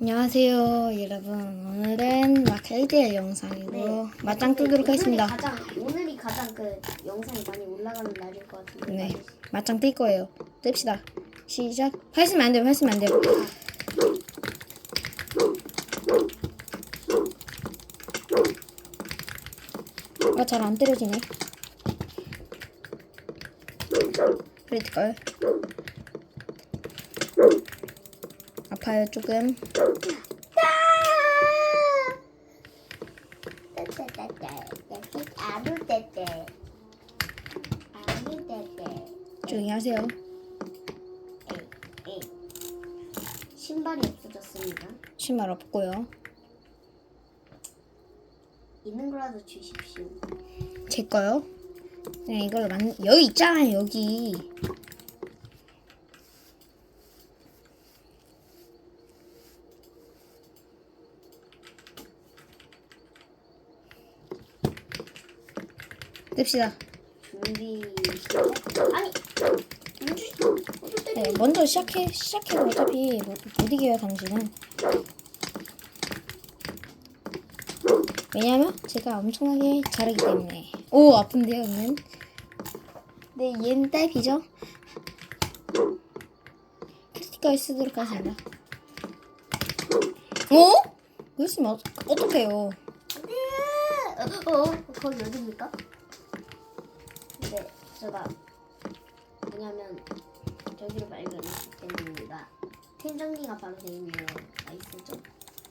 안녕하세요 여러분. 오늘은 마케이드의 영상이고 맞짱 뜨도록 하겠습니다. 오늘이 가장 오늘이 가장 그 영상이 많이 올라가는 날일 것 같은데. 네. 맞짱 뜰 거예요. 뜹시다. 시작. 하시면 안 돼요. 하시면 안 돼요. 아 잘 안 때려지네. 크리티컬 아파요 조금 아무 때때 아무 때때 조용히 하세요 에이 신발이 없어졌습니다. 신발 없고요 있는 거라도 주십시오. 제 거요? 네, 이걸로 만 여기 있잖아요, 여기. 뜹시다. 준비. 아니? 네, 먼저 시작해, 시작해. 어차피 못, 못 이겨요, 당신은. 왜냐면 제가 엄청나게 잘하기 때문에. 오, 아픈데요, 얘는. 네, 얘는 딸피죠? 크리티컬 쓰도록 하겠습니다. 어? 그랬으면 어, 어떡해요. 어, 어, 어, 거기 어디입니까? 네, 제가 뭐냐면 저기로 발견했습니다. 팀장기가 바로 돼 있네요. 나이스죠?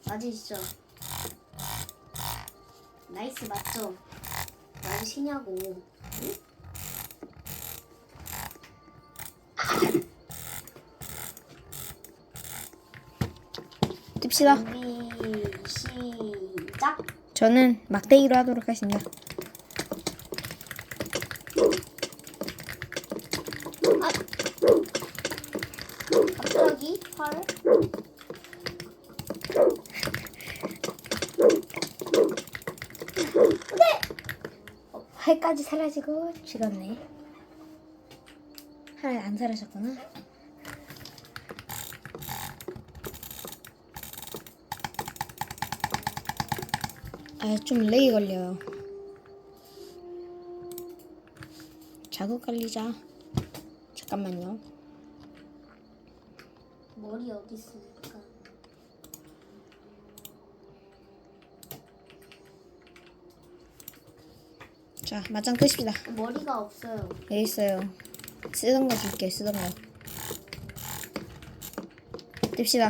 맞으시죠? 나이스 맞죠? 맞으시냐고? 응? 뜹시다. 준비 시작. 저는 막대기로 하도록 하겠습니다. 아, 갑자기 활? 활까지 사라지고 죽었네. 활안 사라졌구나. 아, 좀 렉이 걸려요. 자국 걸리자. 잠깐만요. 머리 어디 있습니까? 자, 맞짱 끄십시다. 머리가 없어요. 여기 있어요. 쓰던 거 줄게, 쓰던 거. 띨시다.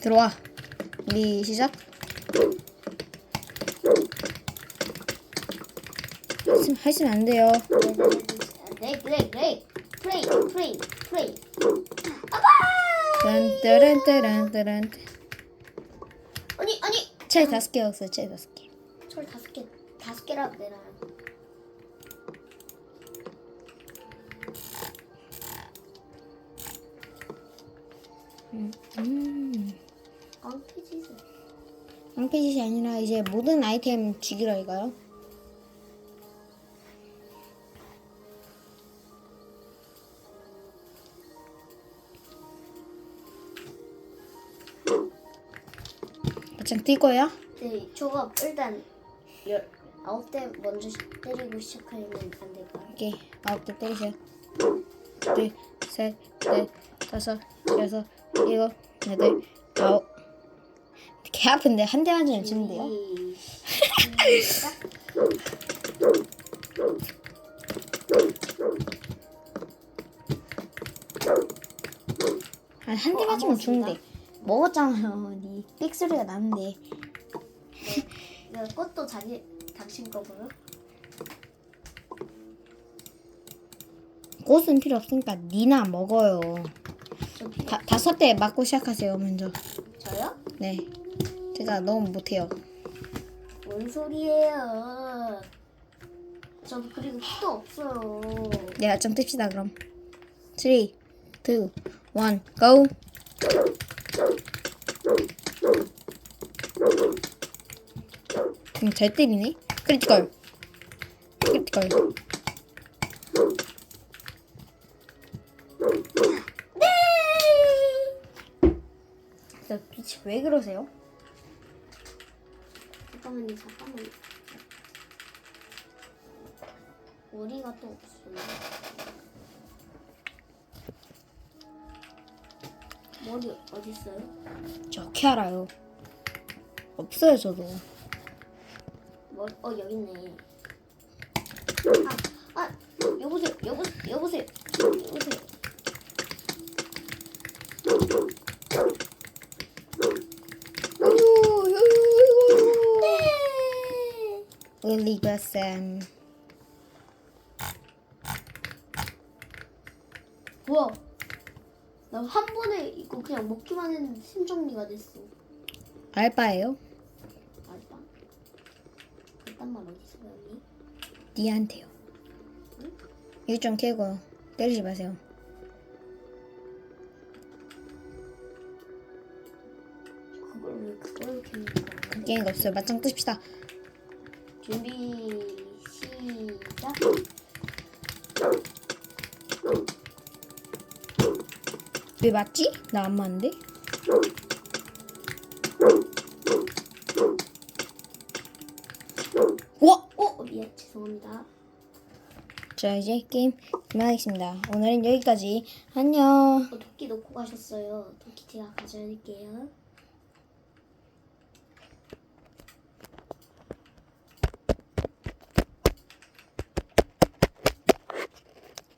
들어와. 우리 시작. 하시면 안 돼요. 네, 네, 네. 프레이, 프레이, 프레이. 딴따란따란따란. 아니, 아니. 차이 다섯 개 없어요, 차이 다섯 개. 철 다섯 개, 다섯 개라도 내놔요. 음. 깡패짓을. 깡패짓이 아니라 이제 모든 아이템 주기로 할까요? 맞짱 뛸 거야? 네, 저거 일단 열 아홉 대 먼저 시- 때리고 시작하면 안 될까요? 오케이 아홉 개 때리세요 둘, 셋, 넷, 다섯, 여섯, 일곱, 여덟, 아홉 개 아픈데 한대 맞으면 지는데요? 시작. 한한대 맞으면 먹었습니다. 죽는데 먹었잖아요 니 삑소리가 나는데 네, 꽃도 자기 당신 거고요. 꽃은 필요 없으니까 니나 먹어요 저 필요 다, 다섯 대 맞고 시작하세요 먼저 저요? 네 제가 너무 못해요 뭔 소리예요? 저 그리고 피도 없어요. 네 아점 뜹시다 그럼 3 2 1 GO 음, 잘 때리네 크리티컬 크리티컬 진짜 빛이 왜 그러세요? 잠깐만요, 잠깐만요. 머리가 또 없어요. 머리 어디 있어요? 저 어떻게 알아요? 없어요 저도. 머리 어 여기 있네. 아, 아 여보세요, 여보세요, 여보세요, 여보세요. 네. 올리버 쌤. 우와, 나한 번에 이거 그냥 먹기만 했는데 심정리가 됐어. 알바예요? 일단 말 어디 있어 여기? 니한테요. 이거 좀 캐고 때리지 마세요. 그걸 왜 그걸 캐는 거야? 게임 없어요. 맞짱 뜨십시다. 준비 시작. 왜 맞지? 나 안 맞는데? 와! 어 미안 죄송합니다. 자 이제 게임 그만하겠습니다. 오늘은 여기까지. 안녕. 어, 도끼 놓고 가셨어요. 도끼 제가 가져올게요.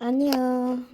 안녕.